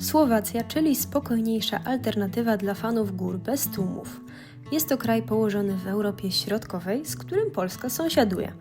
Słowacja, czyli spokojniejsza alternatywa dla fanów gór bez tłumów. Jest to kraj położony w Europie Środkowej, z którym Polska sąsiaduje.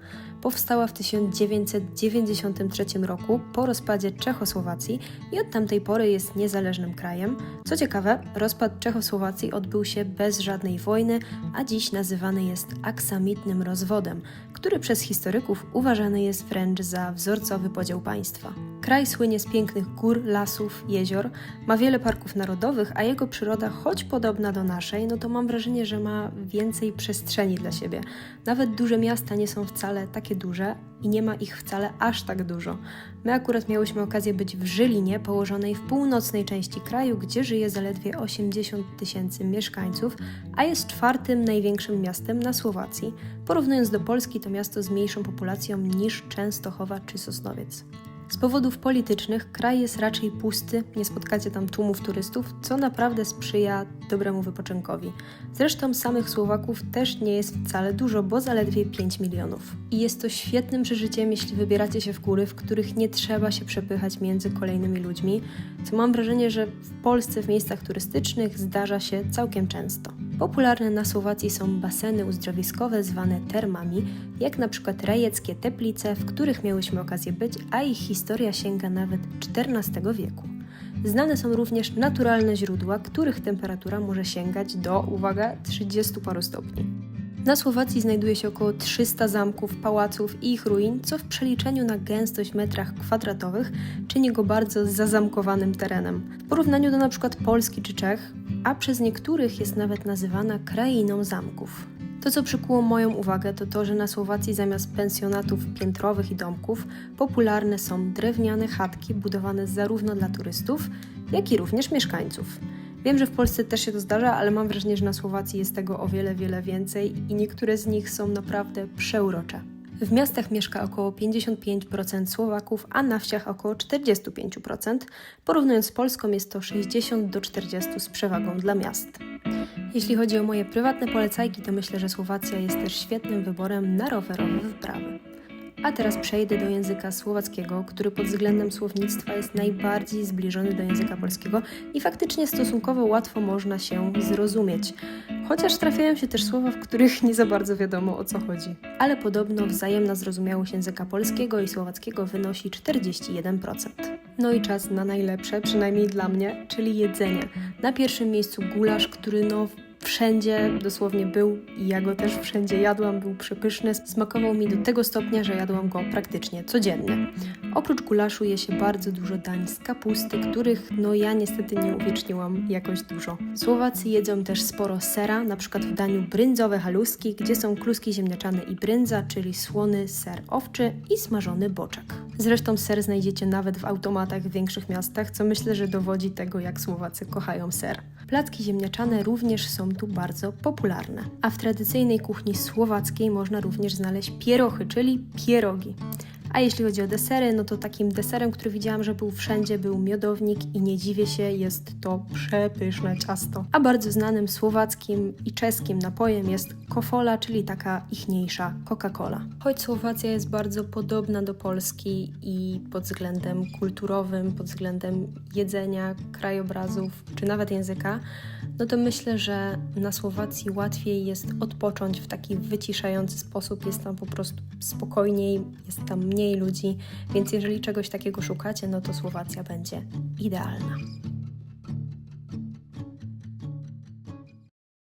Powstała w 1993 roku po rozpadzie Czechosłowacji i od tamtej pory jest niezależnym krajem. Co ciekawe, rozpad Czechosłowacji odbył się bez żadnej wojny, a dziś nazywany jest aksamitnym rozwodem, który przez historyków uważany jest wręcz za wzorcowy podział państwa. Kraj słynie z pięknych gór, lasów, jezior, ma wiele parków narodowych, a jego przyroda, choć podobna do naszej, no to mam wrażenie, że ma więcej przestrzeni dla siebie. Nawet duże miasta nie są wcale takie duże i nie ma ich wcale aż tak dużo. My akurat miałyśmy okazję być w Żylinie, położonej w północnej części kraju, gdzie żyje zaledwie 80 tysięcy mieszkańców, a jest czwartym największym miastem na Słowacji. Porównując do Polski, to miasto z mniejszą populacją niż Częstochowa czy Sosnowiec. Z powodów politycznych kraj jest raczej pusty, nie spotkacie tam tłumów turystów, co naprawdę sprzyja dobremu wypoczynkowi. Zresztą samych Słowaków też nie jest wcale dużo, bo zaledwie 5 milionów. I jest to świetnym przeżyciem, jeśli wybieracie się w góry, w których nie trzeba się przepychać między kolejnymi ludźmi, co mam wrażenie, że w Polsce w miejscach turystycznych zdarza się całkiem często. Popularne na Słowacji są baseny uzdrowiskowe zwane termami, jak na przykład rajeckie teplice, w których miałyśmy okazję być, a ich historia sięga nawet XIV wieku. Znane są również naturalne źródła, których temperatura może sięgać do, uwaga, 30 paru stopni. Na Słowacji znajduje się około 300 zamków, pałaców i ich ruin, co w przeliczeniu na gęstość metrach kwadratowych czyni go bardzo zazamkowanym terenem. W porównaniu do np. Polski czy Czech, a przez niektórych jest nawet nazywana krainą zamków. To, co przykuło moją uwagę, to to, że na Słowacji zamiast pensjonatów piętrowych i domków popularne są drewniane chatki budowane zarówno dla turystów, jak i również mieszkańców. Wiem, że w Polsce też się to zdarza, ale mam wrażenie, że na Słowacji jest tego o wiele, wiele więcej i niektóre z nich są naprawdę przeurocze. W miastach mieszka około 55% Słowaków, a na wsiach około 45%. Porównując z Polską jest to 60 do 40 z przewagą dla miast. Jeśli chodzi o moje prywatne polecajki, to myślę, że Słowacja jest też świetnym wyborem na rowerowe wyprawy. A teraz przejdę do języka słowackiego, który pod względem słownictwa jest najbardziej zbliżony do języka polskiego i faktycznie stosunkowo łatwo można się zrozumieć. Chociaż trafiają się też słowa, w których nie za bardzo wiadomo o co chodzi. Ale podobno wzajemna zrozumiałość języka polskiego i słowackiego wynosi 41%. No i czas na najlepsze, przynajmniej dla mnie, czyli jedzenie. Na pierwszym miejscu gulasz, który no wszędzie dosłownie był i ja go też wszędzie jadłam, był przepyszny. Smakował mi do tego stopnia, że jadłam go praktycznie codziennie. Oprócz gulaszu je się bardzo dużo dań z kapusty, których no ja niestety nie uwieczniłam jakoś dużo. Słowacy jedzą też sporo sera, na przykład w daniu brędzowe haluski, gdzie są kluski ziemniaczane i brędza, czyli słony ser owczy i smażony boczek. Zresztą ser znajdziecie nawet w automatach w większych miastach, co myślę, że dowodzi tego, jak Słowacy kochają ser. Placki ziemniaczane również są tu bardzo popularne. A w tradycyjnej kuchni słowackiej można również znaleźć pierochy, czyli pierogi. A jeśli chodzi o desery, no to takim deserem, który widziałam, że był wszędzie, był miodownik i nie dziwię się, jest to przepyszne ciasto. A bardzo znanym słowackim i czeskim napojem jest kofola, czyli taka ichniejsza Coca-Cola. Choć Słowacja jest bardzo podobna do Polski i pod względem kulturowym, pod względem jedzenia, krajobrazów czy nawet języka, no to myślę, że na Słowacji łatwiej jest odpocząć w taki wyciszający sposób. Jest tam po prostu spokojniej, jest tam mniej ludzi, więc jeżeli czegoś takiego szukacie, no to Słowacja będzie idealna.